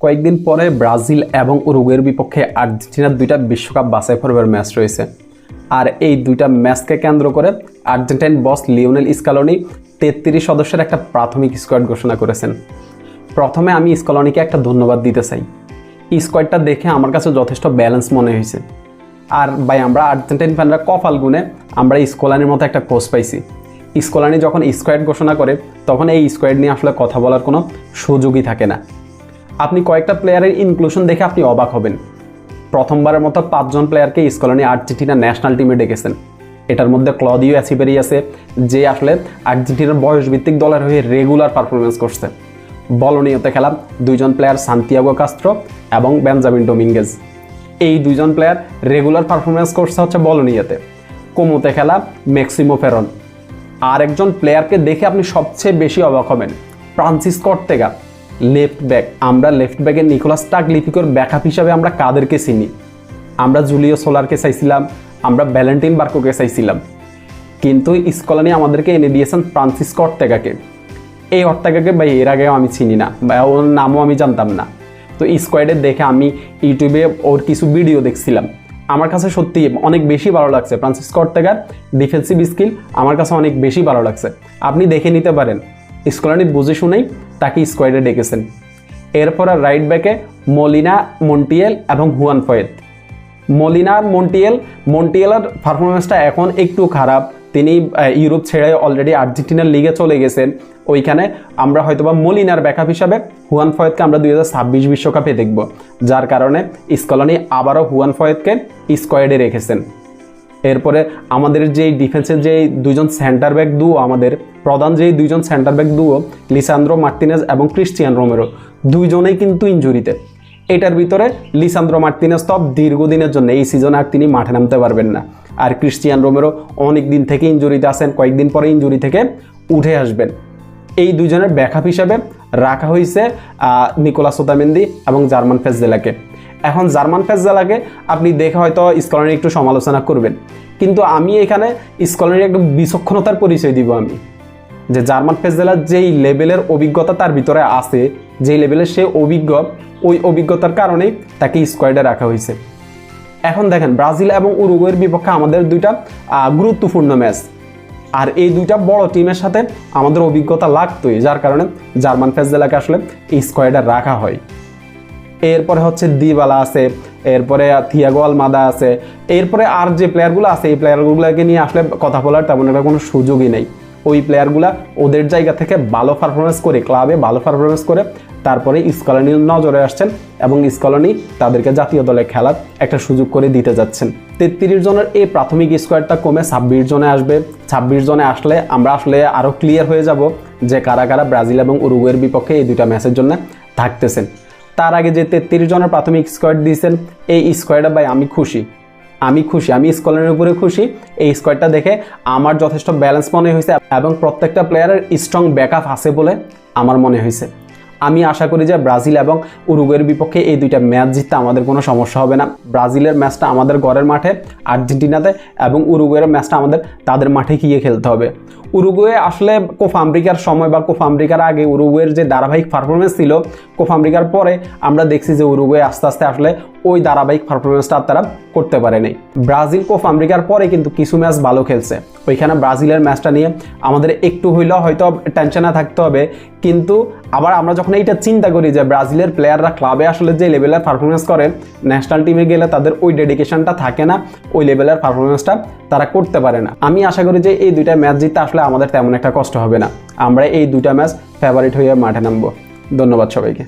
কয়েকদিন পরে ব্রাজিল এবং উরুগুয়ের বিপক্ষে আর্জেন্টিনার দুইটা বিশ্বকাপ বাছাই পর্বের ম্যাচ রয়েছে। আর এই দুইটা ম্যাচকে কেন্দ্র করে আর্জেন্টাইন বস লিওনেল স্কালোনি তেত্রিশ সদস্যের একটা প্রাথমিক স্কোয়াড ঘোষণা করেছেন। প্রথমে আমি স্কলনিকে একটা ধন্যবাদ দিতে চাই। স্কোয়াডটা দেখে আমার কাছে যথেষ্ট ব্যালেন্স মনে হয়েছে। আর ভাই, আমরা আর্জেন্টাইন ফ্যানরা কপাল গুনে আমরা স্কলানির মতো একটা কোচ পাইছি। স্কলানি যখন স্কোয়াড ঘোষণা করে, তখন এই স্কোয়াড নিয়ে আসলে কথা বলার কোনো সুযোগই থাকে না। আপনি কয়েকটা প্লেয়ারের ইনক্লুশন দেখে আপনি অবাক হবেন। প্রথমবারের মতো পাঁচজন প্লেয়ারকে স্কলানি আর্জেন্টিনা ন্যাশনাল টিমে ডেকেছেন। এটার মধ্যে ক্লদিও অ্যাসিবেরি আছে, যে আসলে আর্জেন্টিনার বয়সভিত্তিক দলের হয়ে রেগুলার পারফরমেন্স করছে। বলনীয়তে খেলা দুইজন প্লেয়ার সান্তিয়াগো কাস্ত্রো এবং বেঞ্জামিন ডোমিঙ্গেজ। এই দুইজন প্লেয়ার রেগুলার পারফরমেন্স করছে হচ্ছে বলনীয়তে। কোমোতে খেলা ম্যাক্সিমো ফেরন। আর একজন প্লেয়ারকে দেখে আপনি সবচেয়ে বেশি অবাক হবেন ফ্রান্সিস কর্তেগা লেফট ব্যাক আমরা লেফট ব্যাকের নিকোলাস টাক লিপিকর ব্যাকআপ হিসাবে আমরা কাদেরকে চিনি? আমরা জুলিও সোলারকে চাইছিলাম, আমরা ভ্যালেন্টিন বার্কোকে চাইছিলাম। কিন্তু স্কলানি আমাদেরকে এনে দিয়েছেন ফ্রান্সিস কর্তেগাকে এই অর্তাগাকে ভাই এর আগেও আমি চিনি না, বা ওর নামও আমি জানতাম না। তো স্কোয়াডে দেখে আমি ইউটিউবে ওর কিছু ভিডিও দেখছিলাম। আমার কাছে সত্যি অনেক বেশি ভালো লাগছে। ফ্রান্সিস কর্তেগার ডিফেন্সিভ স্কিল আমার কাছে অনেক বেশি ভালো লাগছে। আপনি দেখে নিতে পারেন। স্কলানি বুঝে শুনেই তাকে স্কোয়াডে ডেকেছেন। এরপর আর রাইট ব্যাকে মলিনা, মন্টিয়েল এবং হুয়ান ফয়েদ। মলিনা, মন্টিয়েল, মন্টিয়েলের পারফরমেন্সটা এখন একটু খারাপ। তিনি ইউরোপ ছেড়ে অলরেডি আর্জেন্টিনার লিগে চলে গেছেন। ওইখানে আমরা হয়তোবা মলিনার ব্যাকআপ হিসাবে হুয়ান ফয়েদকে আমরা দুই ছাব্বিশ বিশ্বকাপে দেখব। যার কারণে স্কলনি আবারও হুয়ান ফয়েদকে স্কোয়াডে রেখেছেন। এরপরে আমাদের যে ডিফেন্সের যে দুইজন সেন্টার ব্যাক দুও আমাদের প্রধান যে দুইজন centre back duo Lisandro Martinez এবং ক্রিস্টিয়ান রোমেরো, দুইজনেই কিন্তু ইঞ্জুরিতে এটার ভিতরে লিসান্দ্রো মার্টিনেজ তো দীর্ঘদিনের জন্য, এই সিজনে আর তিনি মাঠে নামতে পারবেন না। আর ক্রিস্টিয়ান রোমেরো অনেক দিন থেকে ইঞ্জুরিতে আসেন কয়েকদিন পরে ইঞ্জুরি থেকে উঠে আসবেন। এই দুজনের ব্যাকআপ হিসাবে রাখা হয়েছে নিকোলাস ওতামেন্দি এবং জার্মান ফেজদেলাকে এখন জার্মান ফেজদেলাকে আপনি দেখে হয়তো স্কলারের একটু সমালোচনা করবেন। কিন্তু আমি এখানে স্কলারের একটু বিচক্ষণতার পরিচয় দিব আমি। যে জার্মান ফেজদেলার যেই লেভেলের অভিজ্ঞতা তার ভিতরে আছে, যেই লেভেলের সে অভিজ্ঞ, ওই অভিজ্ঞতার কারণেই তাকে স্কোয়াডে রাখা হয়েছে। এখন দেখেন, ব্রাজিল এবং উরুগুয়ের বিপক্ষে আমাদের দুইটা গুরুত্বপূর্ণ ম্যাচ আর এই দুইটা বড় টিমের সাথে আমাদের অভিজ্ঞতা লাগতোই, যার কারণে জার্মান ফেজদেলাকে আসলে এই স্কোয়াডে রাখা হয়। এরপরে হচ্ছে দিবালা আছে, এরপরে থিয়াগো আলমাদা আছে, এরপরে আর যে প্লেয়ারগুলো আছে, এই প্লেয়ারগুলোকে নিয়ে আসলে কথা বলার তেমন একটা কোনো সুযোগই নেই। ওই প্লেয়ারগুলা ওদের জায়গা থেকে ভালো পারফরমেন্স করে ক্লাবে ভালো পারফরমেন্স করে তারপরে স্কলানি নজরে আসছেন এবং স্কলানি তাদেরকে জাতীয় দলে খেলার একটা সুযোগ করে দিতে যাচ্ছেন। তেত্রিশ জনের এই প্রাথমিক স্কোয়াডটা কমে ছাব্বিশ জনে আসবে। ছাব্বিশ জনে আসলে আমরা আসলে আরও ক্লিয়ার হয়ে যাব যে কারা কারা ব্রাজিল এবং উরুগুয়ের বিপক্ষে এই দুইটা ম্যাচের জন্য থাকতেছেন। তার আগে যে তেত্রিশ জনের প্রাথমিক স্কোয়াড দিয়েছেন, এই স্কোয়াডটা ভাই আমি খুশি। আমি খুশি, আমি স্কলারের উপরে খুশি। এই স্কোয়াডটা দেখে আমার যথেষ্ট ব্যালেন্স মনে হয়েছে এবং প্রত্যেকটা প্লেয়ারের স্ট্রং ব্যাকআপ আছে বলে আমার মনে হয়েছে। আমি আশা করি যে ব্রাজিল এবং উরুগুয়ের বিপক্ষে এই দুইটা ম্যাচ জিততে আমাদের কোনো সমস্যা হবে না। ব্রাজিলের ম্যাচটা আমাদের ঘরের মাঠে, আর্জেন্টিনাতে এবং উরুগুয়ের ম্যাচটা আমাদের তাদের মাঠে গিয়ে খেলতে হবে। উরুগুয়ে আসলে কোফ আমেরিকার সময় বা কোফ আমেরিকার আগে উরুগুয়ের যে ধারাবাহিক পারফরমেন্স ছিল কোফ আমেরিকার পরে আমরা দেখছি যে উরুগুয়ে আস্তে আস্তে আসলে ওই ধারাবাহিক পারফরমেন্সটা তারা করতে পারেনি ব্রাজিল কোফ আমেরিকার পরে কিন্তু কিছু ম্যাচ ভালো খেলছে। ওইখানে ব্রাজিলের ম্যাচটা নিয়ে আমাদের একটু হইলেও হয়তো টেনশনে থাকতে হবে, কিন্তু আবার আমরা যখন এইটা চিন্তা করি যে ব্রাজিলের প্লেয়াররা ক্লাবে আসলে যে লেভেলের পারফরমেন্স করে ন্যাশনাল টিমে গেলে তাদের ওই ডেডিকেশনটা থাকে না, ওই লেভেলের পারফরমেন্সটা তারা করতে পারে না। আমি আশা করি যে এই দুইটা ম্যাচ জিততে আসলে আমাদের তেমন একটা কষ্ট হবে না। আমরা এই দুইটা ম্যাচ ফেভারিট হয়ে মাঠে নামবো। ধন্যবাদ সবাইকে।